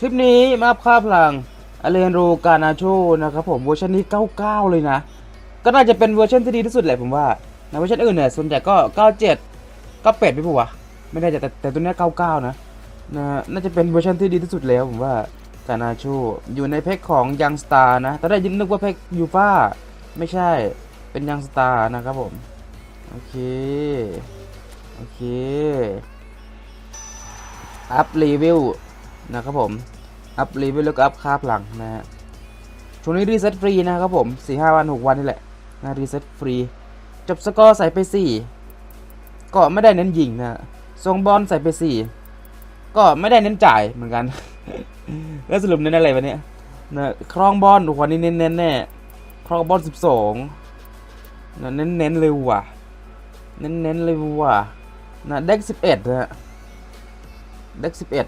คลิปนี้มาภาพพลังอเลนโรกานาโชนะครับผมเวอร์ชันนี้ 99 เลยนะ ก็น่าจะเป็นเวอร์ชันที่ดีที่สุดแหละผมว่าในเวอร์ชันอื่นเนี่ยส่วนใหญ่ก็ 97 98ไม่ปะวะไม่ได้แต่แต่แต่ตัวนี้ 99 นะนะฮะน่าจะเป็นเวอร์ชันที่ดีที่สุดแล้วผมว่ากานาโชอยู่ในเพคของยังสตาร์นะตอนแรกยินนึกว่าเพคยูฟ่าไม่ใช่เป็นยังสตาร์นะครับผมโอเคโอเคอัพรีวิว นะครับผม อัพรีวิวแล้วก็อัพค่าพลังนะฮะ ช่วงนี้รีเซ็ตฟรีนะครับผมสี่ห้าวันหกวันนี่แหละนะรีเซ็ตฟรี จบสกอร์ใส่ไปสี่ก็ไม่ได้เน้นยิงนะส่งบอลใส่ไปสี่ก็ไม่ได้เน้นจ่ายเหมือนกัน แล้วสรุปเน้นอะไรวะเนี่ยนะครองบอลวันนี้เน้นเน้นๆแน่ครองบอลสิบสองนะเน้นเน้นเลยว่ะ เน้นเน้นเลยว่ะนะเด็กสิบเอ็ดนะเด็กสิบเอ็ด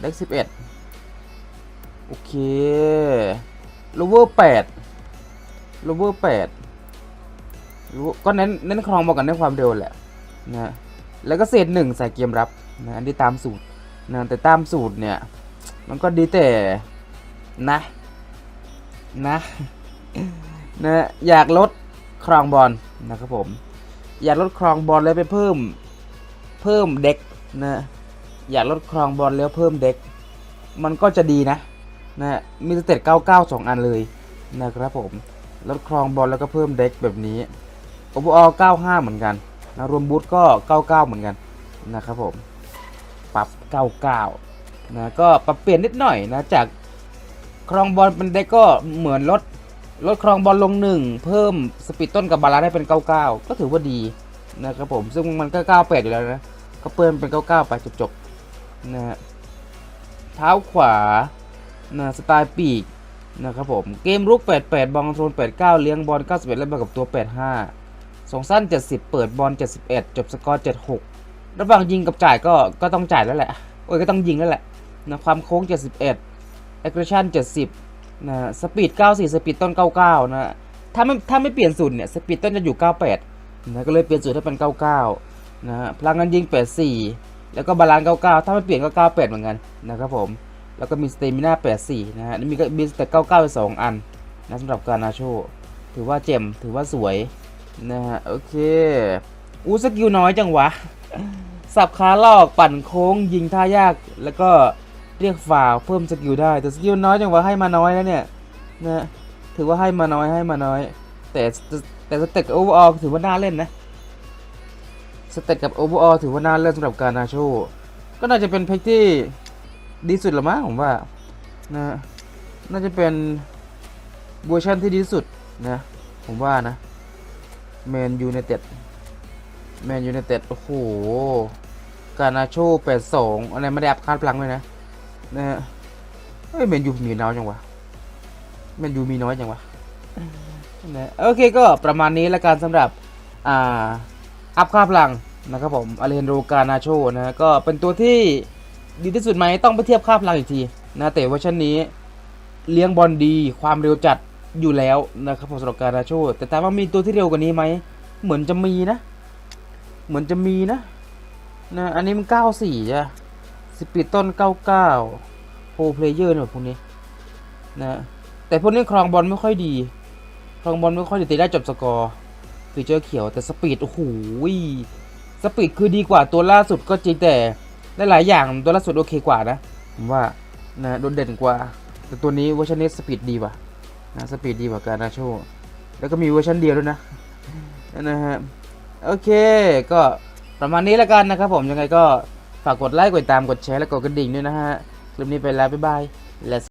เด็กสิบเอ็ดโอเคโลเวอร์แปดโลเวอร์แปดก็เน้นเน้นครองบอกกันในความเร็วแหละนะแล้วก็เศษหนึ่งใส่เกมรับนะอันนี้ตามสูตรนะแต่ตามสูตรเนี่ย มันก็ดีแต่นะนะนะอยากลดครองบอลนะครับผม อยากลดครองบอลแล้วไปเพิ่มเพิ่มเด็กนะ อยากลดครองบอลแล้วเพิ่มเด็ก มันก็จะดีนะนะมีสเตต99 2 อันเลยนะครับผมลดครองบอลแล้วก็เพิ่มเด็กแบบนี้โอเวอร์ออ95 เหมือนกันนะรวมบูทก็ 99 เหมือนกันนะครับผมปรับ 99 นะก็ปรับเปลี่ยนนิดหน่อยนะจากครองบอลเป็นเด็กก็เหมือนลดลดครองบอลลงหนึ่งเพิ่มสปีดต้นกับบาลานซ์ให้เป็น 99 ก็ถือว่าดีนะครับผมซึ่งมันก็ 98 อยู่แล้วนะก็เพิ่มเป็น 99 ไปจบๆ นะฮะเท้าขวานะสไตล์ปีกนะครับผม เกมรุก 88 บอลคอนโทรล89 เลี้ยงบอล 91 แล้วมากับตัว 85 ส่งสั้น 70 เปิดบอล 71 จบสกอร์ 76 ระหว่างยิงกับจ่ายก็ก็ต้องจ่ายแล้วแหละ โอ้ยก็ต้องยิงแล้วแหละนะความโค้ง 71 aggression 70 นะสปีด 94 สปีดต้น 99 นะถ้าไม่ถ้าไม่เปลี่ยนสูตรเนี่ยสปีดต้นจะอยู่ 98 นะก็เลยเปลี่ยนสูตรให้เป็น 99 นะฮะพลังงานยิง 84 แล้วก็บาลานซ์99ถ้าไม่เปลี่ยนก็98เหมือนกันนะครับผม แล้วก็มีสเตมิน่า84นะฮะนี่มีก็มีแต่99ไป2อันนะสำหรับการนาโชถือว่าเจมถือว่าสวยนะฮะโอเค อู้สกิลน้อยจังวะ สับขาลอกปั่นโค้งยิงท่ายาก แล้วก็เรียกฝ่าเพิ่มสกิลได้ แต่สกิลน้อยจังวะให้มาน้อยแล้วเนี่ยนะถือว่าให้มาน้อยให้มาน้อย แต่แต่สเต็กโอเวอร์ออถือว่าน่าเล่นนะ สเต็กกับโอเวอร์ออถือว่าน่าเล่นสำหรับการนาโช ก็น่าจะเป็นเพกที่ดีสุดละมั้งผมว่านะน่าจะเป็นเวอร์ชันที่ดีสุดนะ ผมว่านะแมนยู i นเต็ดแมนยู i นเต็ดโอ้โห การนาโชแปดสองอะไรไม่ได้อัพคาดพลังเลยนะนะฮะเฮ้ยแมนยูมีน้อยจังวะแมนยูมีน้อยจังวะนะโอเคก็ประมาณนี้ละกันสำหรับ อ่า อัพค่าพลังนะครับผมอาเลนโรกานาโชนะก็เป็นตัวที่ดีที่สุดไหมต้องไปเทียบค่าพลังอีกทีนะแต่เว่าชันนี้เลี้ยงบอลดีความเร็วจัดอยู่แล้วนะครับผมสำหรับการาโชแต่ถามว่ามีตัวที่เร็วกว่านี้ไหมเหมือนจะมีนะ เหมือนจะมีนะนะอันนี้มัน94จ้ะสปีดต้น99โปรเพลเยอร์เนี่ยพวกนี้นะแต่พวกนี้ครองบอลไม่ค่อยดี ครองบอลไม่ค่อยดีแต่ได้จบสกอร์ ฟีเจอร์เขียวแต่สปีดโอ้โหสปีดคือดีกว่าตัวล่าสุดก็จริงแต่หลายๆอย่างตัวล่าสุดโอเคกว่านะผมว่านะโดดเด่นกว่า แต่ตัวนี้เวอร์ชันนี้สปีดดีกว่านะสปีดดีกว่าการนาโชแล้วก็มีเวอร์ชันเดียวด้วยนะนะฮะโอเคก็ประมาณนี้แล้วกันนะครับผมยังไงก็ฝากกดไลค์กดติดตามกดแชร์และกดกระดิ่งด้วยนะฮะคลิปนี้ไปแล้วบ๊ายบาย Let's